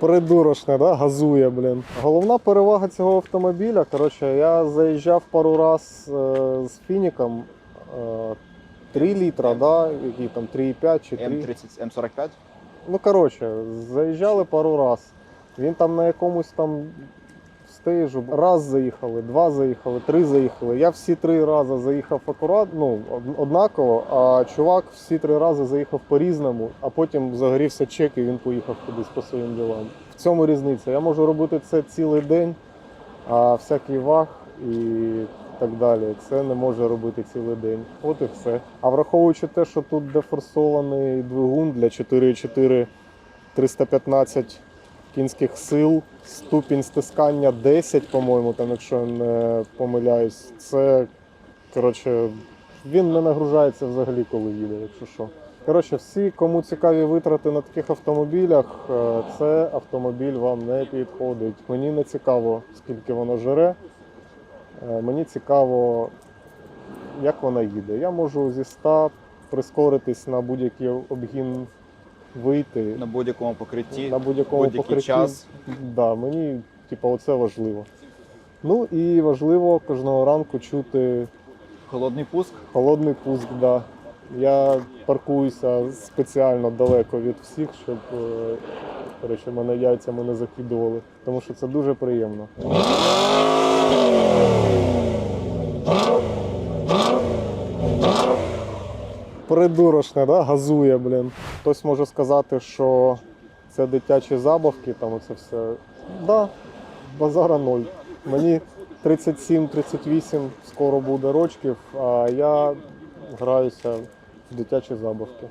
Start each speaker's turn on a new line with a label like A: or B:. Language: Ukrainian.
A: Придурошне, да? газує, блін. Головна перевага цього автомобіля. Коротше, я заїжджав пару раз е, з фініком. Е, 3 літра, да? які там 3,5 чи 3.
B: М30, М45?
A: Ну, коротше, заїжджали пару раз. Він там на якомусь там стейжу раз заїхали, два заїхали, три заїхали. Я всі три рази заїхав акурат, ну, однаково, а чувак всі три рази заїхав по-різному, а потім загорівся чек і він поїхав кудись по своїм ділам. В цьому різниця. Я можу робити це цілий день, а всякий ваг і так далі. Це не може робити цілий день. От і все. А враховуючи те, що тут дефорсований двигун для 4,4 315 кінських сил, ступінь стискання 10, по-моєму, там, якщо я не помиляюсь, це коротше, він не нагружається взагалі, коли їде, якщо що. Коротше, всі, кому цікаві витрати на таких автомобілях, е, це автомобіль вам не підходить. Мені не цікаво, скільки воно жере. Е, Мені цікаво, як вона їде. Я можу зі 100 прискоритись на будь-який обгін вийти.
B: На будь-якому покритті,
A: на будь-якому
B: будь-який
A: покритті.
B: час.
A: Да, мені типу, оце важливо. Ну і важливо кожного ранку чути
B: Холодний пуск.
A: холодний пуск. Да. Я паркуюся спеціально далеко від всіх, щоб коротше, мене яйцями не закидували, тому що це дуже приємно. Придурошне, да? газує, блін. Хтось може сказати, що це дитячі забавки, там оце все. Да, базара ноль. Мені 37-38 скоро буде рочків, а я граюся в дитячі забавки.